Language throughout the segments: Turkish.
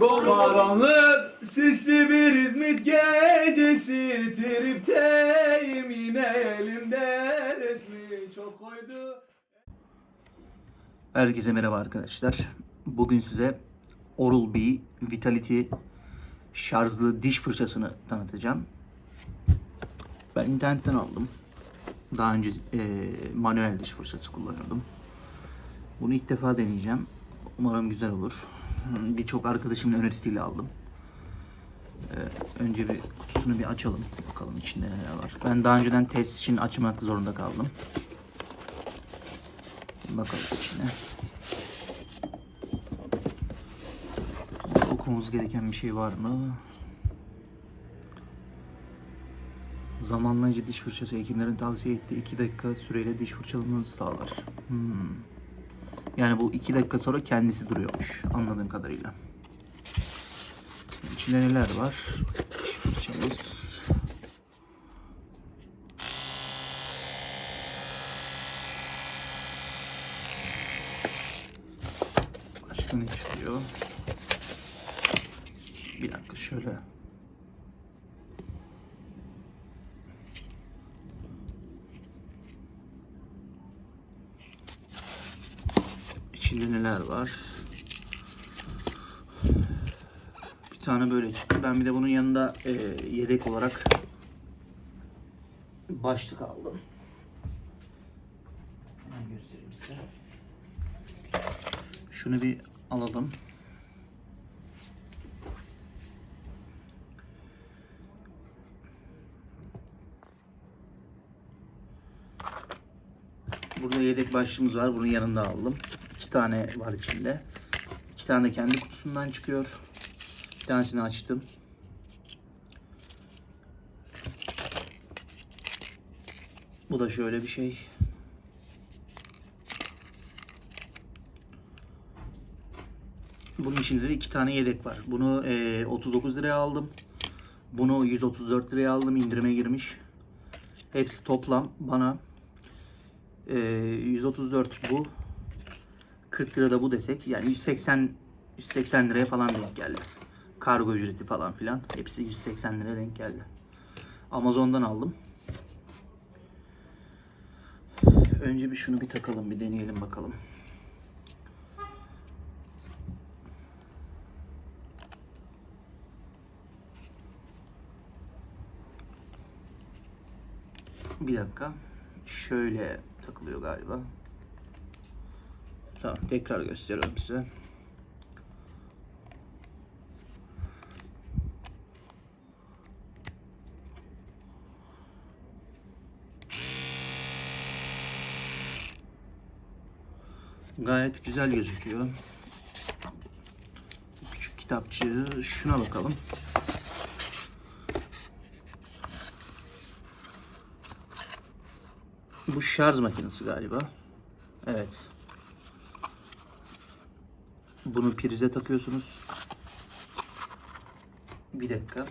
Karanlık sisli bir İzmit gecesi Tripteyim yine elimde resmi çok koydu Herkese merhaba arkadaşlar. Bugün size Oral-B Vitality şarjlı diş fırçasını tanıtacağım. Ben internetten aldım. Daha önce e, manuel diş fırçası kullanıyordum. Bunu ilk defa deneyeceğim. Umarım güzel olur. Birçok arkadaşımın önerisiyle aldım. E, önce bir kutusunu bir açalım. Bakalım içinde neler var. Ben daha önceden test için açmak zorunda kaldım. Bakalım içine. Okumamız gereken bir şey var mı? Zamanlayıcı diş fırçası hekimlerin tavsiye ettiği 2 dakika süreyle diş fırçalamanızı sağlar. Hmm. Yani bu 2 dakika sonra kendisi duruyormuş anladığım kadarıyla. İçinde neler var? Fırçamız. Başka ne çıkıyor? Bir dakika şöyle. İçinde neler var? Bir tane böyle çıktı. Ben bir de bunun yanında e, yedek olarak başlık aldım. Hemen göstereyim size. Şunu bir alalım. Burada yedek başlığımız var. Bunun yanında aldım. İki tane var içinde. İki tane de kendi kutusundan çıkıyor. Bir tanesini açtım. Bu da şöyle bir şey. Bunun içinde de iki tane yedek var. Bunu eee, 39 liraya aldım. Bunu 134 liraya aldım. İndirime girmiş. Hepsi toplam bana eee, 134 bu. 40 lira da bu desek yani 180 180 liraya falan denk geldi. Kargo ücreti falan filan. Hepsi 180 liraya denk geldi. Amazon'dan aldım. Önce bir şunu bir takalım bir deneyelim bakalım. Bir dakika. Şöyle takılıyor galiba. Tamam tekrar gösteriyorum size. Gayet güzel gözüküyor. Küçük kitapçığı şuna bakalım. Bu şarj makinesi galiba. Evet. Bunu prize takıyorsunuz. Bir dakika.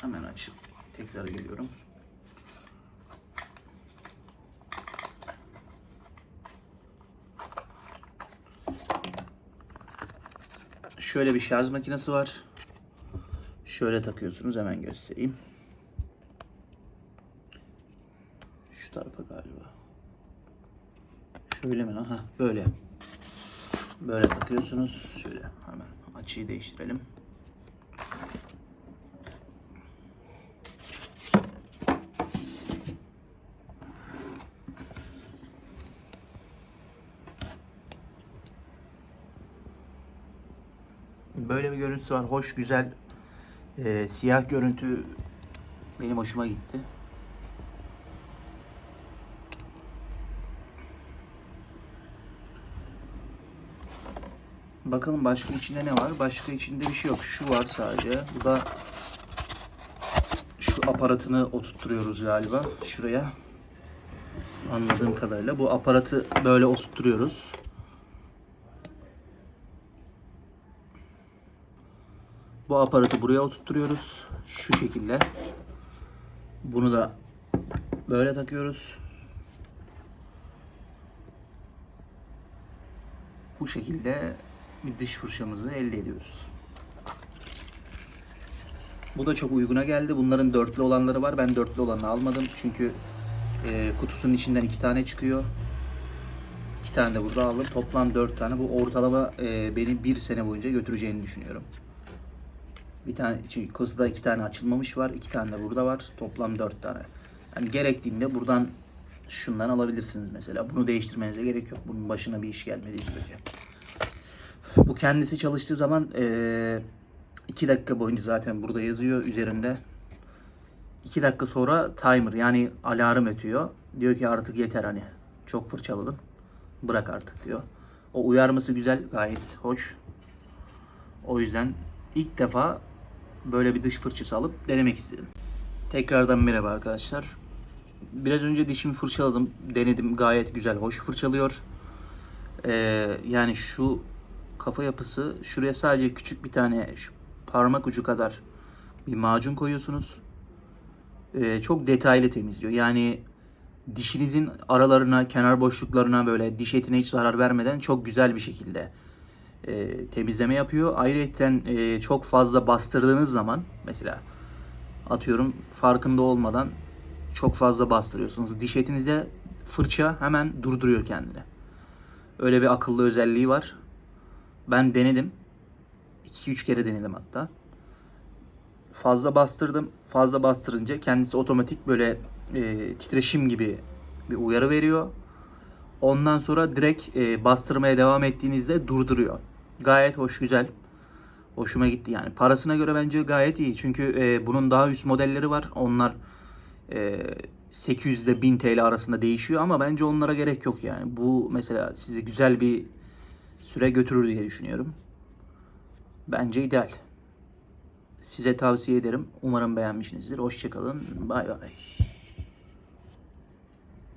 Hemen açıp tekrar geliyorum. Şöyle bir şarj makinesi var. Şöyle takıyorsunuz hemen göstereyim. Şu tarafa galiba. Şöyle mi lan? Ha, böyle. Böyle takıyorsunuz. Şöyle hemen açıyı değiştirelim. Böyle bir görüntüsü var. Hoş, güzel. Ee, siyah görüntü benim hoşuma gitti. Bakalım başka içinde ne var? Başka içinde bir şey yok. Şu var sadece. Bu da şu aparatını oturtturuyoruz galiba şuraya. Anladığım kadarıyla bu aparatı böyle oturtturuyoruz. Bu aparatı buraya oturtturuyoruz. Şu şekilde. Bunu da böyle takıyoruz. Bu şekilde bir diş fırçamızı elde ediyoruz. Bu da çok uyguna geldi. Bunların dörtlü olanları var. Ben dörtlü olanı almadım. Çünkü e, kutusunun içinden iki tane çıkıyor. İki tane de burada aldım. Toplam dört tane. Bu ortalama e, beni bir sene boyunca götüreceğini düşünüyorum. Bir tane, çünkü kutuda iki tane açılmamış var. iki tane de burada var. Toplam dört tane. Yani gerektiğinde buradan şundan alabilirsiniz mesela. Bunu değiştirmenize gerek yok. Bunun başına bir iş gelmediği sürece. Bu kendisi çalıştığı zaman eee 2 dakika boyunca zaten burada yazıyor üzerinde. 2 dakika sonra timer yani alarm ötüyor. Diyor ki artık yeter hani. Çok fırçaladın. Bırak artık diyor. O uyarması güzel, gayet hoş. O yüzden ilk defa böyle bir dış fırçası alıp denemek istedim. Tekrardan merhaba arkadaşlar. Biraz önce dişimi fırçaladım, denedim. Gayet güzel, hoş fırçalıyor. Ee, yani şu kafa yapısı şuraya sadece küçük bir tane şu parmak ucu kadar bir macun koyuyorsunuz. Ee, çok detaylı temizliyor. Yani dişinizin aralarına, kenar boşluklarına böyle diş etine hiç zarar vermeden çok güzel bir şekilde e, temizleme yapıyor. Ayrıca e, çok fazla bastırdığınız zaman mesela atıyorum farkında olmadan çok fazla bastırıyorsunuz. Diş etinize fırça hemen durduruyor kendini. Öyle bir akıllı özelliği var. Ben denedim. 2-3 kere denedim hatta. Fazla bastırdım. Fazla bastırınca kendisi otomatik böyle e, titreşim gibi bir uyarı veriyor. Ondan sonra direkt e, bastırmaya devam ettiğinizde durduruyor. Gayet hoş, güzel. Hoşuma gitti yani. Parasına göre bence gayet iyi. Çünkü e, bunun daha üst modelleri var. Onlar e, 800 ile 1000 TL arasında değişiyor ama bence onlara gerek yok yani. Bu mesela sizi güzel bir süre götürür diye düşünüyorum. Bence ideal. Size tavsiye ederim. Umarım beğenmişsinizdir. Hoşçakalın. Bay bay.